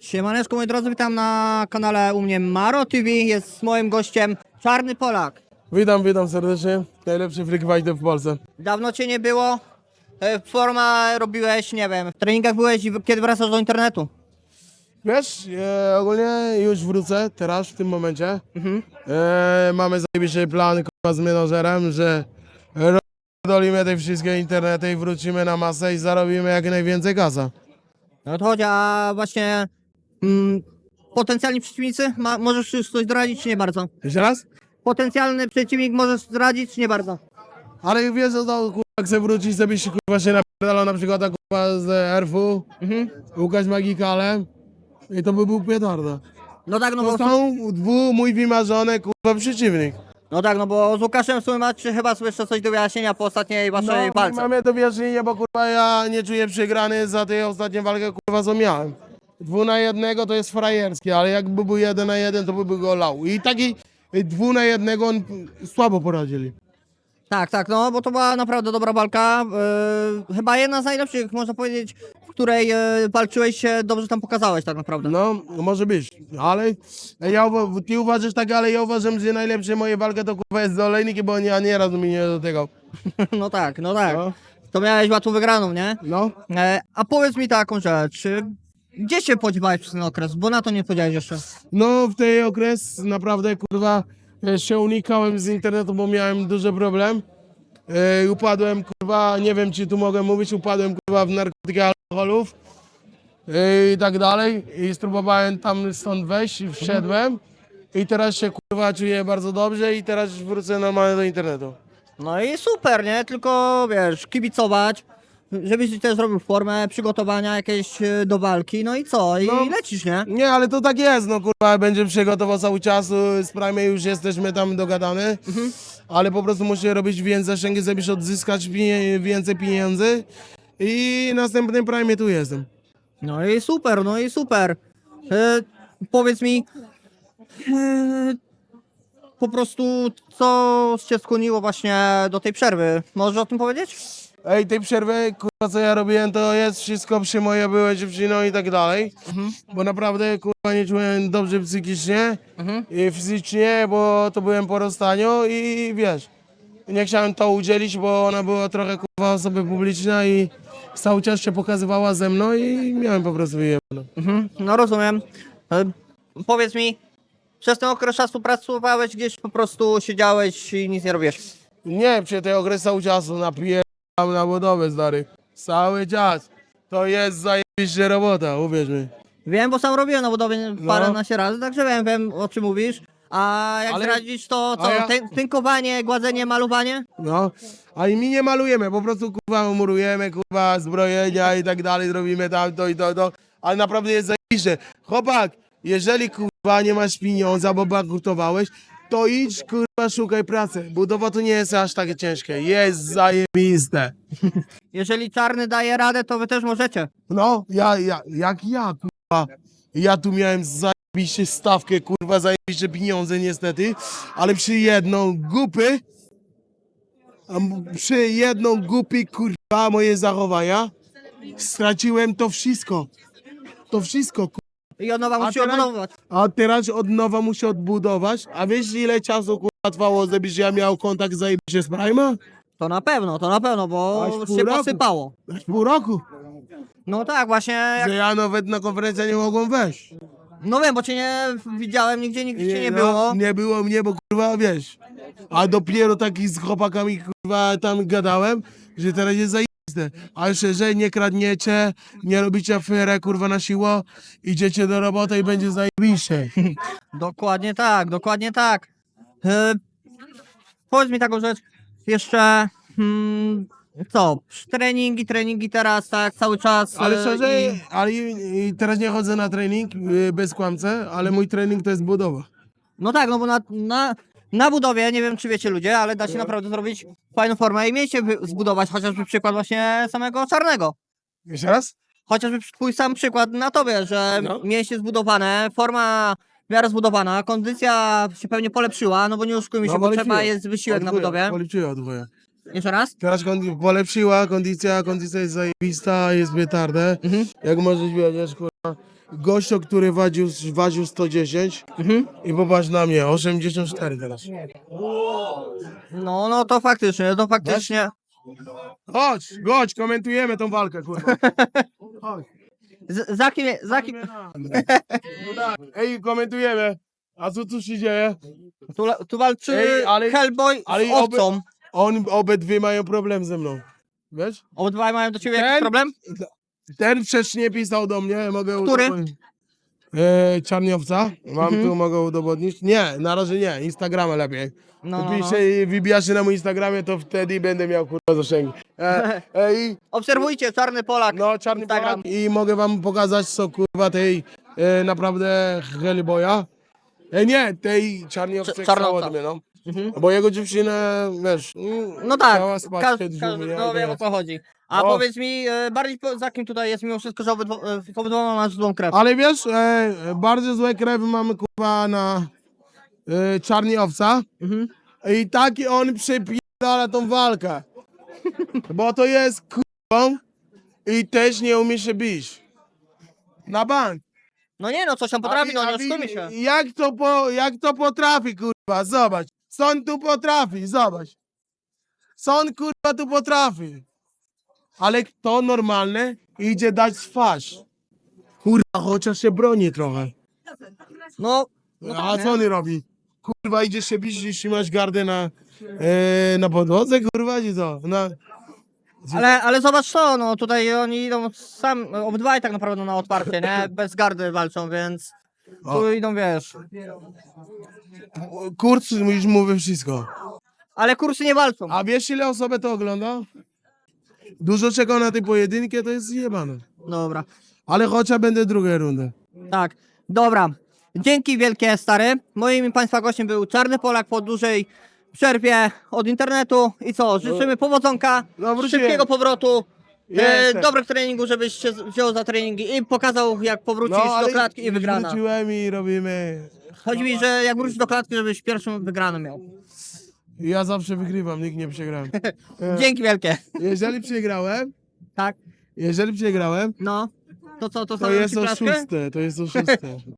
Siemaneczko moi drodzy, witam na kanale u mnie Maro TV, jest moim gościem Czarny Polak. Witam, witam serdecznie. Najlepszy freak fighter w Polsce. Dawno cię nie było, e, forma robiłeś, nie wiem, w treningach byłeś i kiedy wracasz do internetu? Wiesz, e, ogólnie już wrócę teraz, w tym momencie. Mhm. E, mamy zajebiście plan kurwa, z menażerem, że dolimy te wszystkie internety i wrócimy na masę i zarobimy jak najwięcej kasa. No to chodzi, a właśnie mm, potencjalni przeciwnicy, Ma, możesz już coś zdradzić czy nie bardzo? Jeszcze raz? Potencjalny przeciwnik możesz zdradzić czy nie bardzo? Ale wiesz, o to kurwa, chcę wrócić, sobie się kurwa się napierdalał na przykład ta, kurwa z RF, Mhm. Łukasz Magikale i to by był petarda. No tak, no To bo, są dwu mój wymarzony kurwa przeciwnik. no tak, no bo z Łukaszem w sumie macie chyba sobie jeszcze coś do wyjaśnienia po ostatniej waszej No, walce. mamy to wyjaśnienie, bo kurwa ja nie czuję przegrany za tę ostatnią walkę, kurwa co miałem. Dwu na jednego to jest frajerskie, ale jakby był jeden na jeden, to by go lał. I taki y, dwu na jednego on słabo poradzili. Tak, tak, no bo to była naprawdę dobra walka. Yy, chyba jedna z najlepszych, można powiedzieć, w której yy, walczyłeś się, dobrze tam pokazałeś tak naprawdę. No, może być, ale ja, ty uważasz tak, ale ja uważam, że najlepsze moje walki to kurwa jest z olejniki, bo nie, nie raz mi nie do tego. No tak, no tak. No. To miałeś łatwo wygraną, nie? No, E, a powiedz mi taką rzecz, y, gdzie się podziewałeś przez ten okres, bo na to nie powiedziałeś jeszcze. no w tej okres naprawdę kurwa e, się unikałem z internetu, bo miałem duży problem. E, upadłem kurwa, nie wiem czy tu mogę mówić, upadłem kurwa w narkotyki alkoholów e, i tak dalej i spróbowałem tam stąd wejść, i wszedłem i teraz się kurwa czuję bardzo dobrze i teraz wrócę normalnie do internetu. No i super, nie? Tylko wiesz, kibicować, żebyś też zrobił formę, przygotowania jakieś y, do walki, no i co? I No. lecisz, nie? Nie, ale to tak jest, no kurwa, będzie przygotował cały czas, y, z Prime już jesteśmy tam dogadane, ale po prostu muszę robić więcej zasięgi, żebyś odzyskać pie- więcej pieniędzy i następnym Prime tu jestem. No i super, no i super. E, powiedz mi, e, po prostu co cię skłoniło właśnie do tej przerwy? Możesz o tym powiedzieć? Ej, tej przerwy, kurwa, co ja robiłem, to jest wszystko przy mojej byłej dziewczyną i tak dalej, bo naprawdę, kurwa, nie czułem dobrze psychicznie Mhm. i fizycznie, bo to byłem po rozstaniu i wiesz, nie chciałem to udzielić, bo ona była trochę, kurwa, osoba publiczna i cały czas się pokazywała ze mną i miałem po prostu wyjebane. Mhm, no rozumiem. E, powiedz mi, przez ten okres czasu pracowałeś gdzieś, po prostu siedziałeś i nic nie robiłeś? Nie, przy tej okres cały czasu napijam na budowę, stary. Cały czas. To jest zajebiście robota, uwierz mi. Wiem, bo sam robiłem na budowie No. paręnaście razy, także wiem, wiem o czym mówisz. A jak Ale- zdradzić to co? a ja- Tyn- tynkowanie, gładzenie, malowanie? No, a i my nie malujemy, po prostu kurwa murujemy, kurwa zbrojenia i tak dalej, robimy tamto i to, to, ale naprawdę jest zajebiście. Chłopak, jeżeli kurwa nie masz pieniądza, bo bankrutowałeś, to idź kurwa szukaj pracy. Budowa to nie jest aż takie ciężkie, jest zajebiste. Jeżeli czarny daje radę, to wy też możecie. No, ja, ja, jak ja kurwa, ja tu miałem zajebiście stawkę, kurwa zajebiście pieniądze niestety, ale przy jedną a m- przy jedną gupy kurwa moje zachowania, straciłem to wszystko. To wszystko, kurwa. I od nowa A musi teraz- odbudować. A teraz od nowa muszę odbudować. A wiesz ile czasu kurwa trwało, żebyś ja miał kontakt zajebiście z Prima? To na pewno, to na pewno, bo Aż pół się roku. posypało. Aż pół roku. No tak, właśnie. Jak... Że ja nawet na konferencję nie mogłem wejść. No wiem, bo cię nie widziałem, nigdzie, nigdzie cię nie no, było. Nie było mnie, bo kurwa wiesz. A dopiero taki z chłopakami kurwa tam gadałem, że teraz jest zajebiste. A szerzej nie kradniecie, nie robicie aferę kurwa na siło, idziecie do roboty i będzie zajebiście. Dokładnie tak, dokładnie tak. E, powiedz mi taką rzecz. Jeszcze. Hmm, co? Treningi, treningi teraz, tak, cały czas. Ale e, szerzej, i- ale i, i teraz nie chodzę na trening y, bez kłamce, ale mój trening to jest budowa. No tak, no bo na, na, na budowie, nie wiem czy wiecie ludzie, ale da się naprawdę zrobić fajną formę i mieć zbudować chociażby przykład właśnie samego czarnego. Jeszcze raz? Chociażby twój sam przykład na tobie, że No. zbudowane, forma w miarę zbudowana, kondycja się pewnie polepszyła, no bo nie oszukujmy się, bo polepszyła. trzeba jest wysiłek na Odwoję, budowie. Policzyła odwoję. Jeszcze raz? Teraz kondi- polepszyła kondycja, kondycja jest zajebista, jest petardę. Mhm. Jak możesz wiedzieć, kurwa, gościu, który wadził, wadził 110 Mhm. i popatrz na mnie, 84 teraz. No, no to faktycznie, to faktycznie. Chodź, chodź, komentujemy tą walkę, kurwa. Chodź. Z, za kim, za kim, Ej, komentujemy. A co tu się dzieje? tu, tu walczy Ej, ale- Hellboy ale z i oby- owcą. On, obydwie mają problem ze mną. Wiesz? Obydwaj mają do ciebie Ten- jakiś problem? Ten wcześniej pisał do mnie, mogę Który? udowodnić. E, czarniowca, mam Mhm. tu, mogę udowodnić. Nie, na razie nie, Instagrama lepiej. No, no, no. Pisze i wybija się na mój Instagramie, to wtedy będę miał kurwa zasięgi. E, e, i, Obserwujcie, Czarny Polak. no, czarny Instagram. Polak. I mogę wam pokazać, co kurwa tej e, naprawdę Hellboya. E, nie, tej czarniowcy Cz- czarnowca. no. Mhm. Bo jego dziewczynę, wiesz, No tak, chciała spać każ, przed każ, drzwiami, no ja wiem o co chodzi. A O. powiedz mi, e, bardziej po- za kim tutaj jest mimo wszystko, że obydwo, e, obydwoma masz złą krew. Ale wiesz, e, bardzo złe krewy mamy kurwa na e, czarniowca. Mhm. I taki on przepierdala tą walkę. Bo to jest kurwą i też nie umie się bić. Na bank. No nie no, coś tam potrafi, no nie oszukujmy się. Jak to, po, jak to potrafi, kurwa, zobacz. Co on tu potrafi, zobacz. Co on, kurwa, tu potrafi. Ale kto normalny idzie dać twarz. Kurwa, chociaż się broni trochę. No, no A tak, co nie? on robi? Kurwa, idziesz się bić, jeśli masz gardę na, e, na podłodze, kurwa, czy co? Na, ale, ale zobacz to, no tutaj oni idą sam, obydwaj tak naprawdę na otwarcie, nie? Bez gardy walczą, więc tu idą, wiesz. Kurs już mówi wszystko. Ale kursy nie walczą. A wiesz, ile osób to ogląda? Dużo czeka na tej pojedynkę, to jest zjebane. Dobra, Ale chociaż będę drugą rundę. tak. Dobra. Dzięki wielkie, stary. Moim i Państwa gościem był Czarny Polak po dużej przerwie od internetu. I co, życzymy powodzonka, No, wróciłem. szybkiego powrotu, e, Jestem. dobrych treningów, żebyś się wziął za treningi i pokazał, jak powrócisz do klatki i już wygrana. Wróciłem i robimy. Chodzi mi, że jak wrócisz do klatki, żebyś pierwszą wygraną miał. Ja zawsze wygrywam, nikt nie przegrałem. Dzięki wielkie. Jeżeli przegrałem, Tak, jeżeli przegrałem, no. To co, to, to jest ci to klatkę? szóste, to jest to szóste.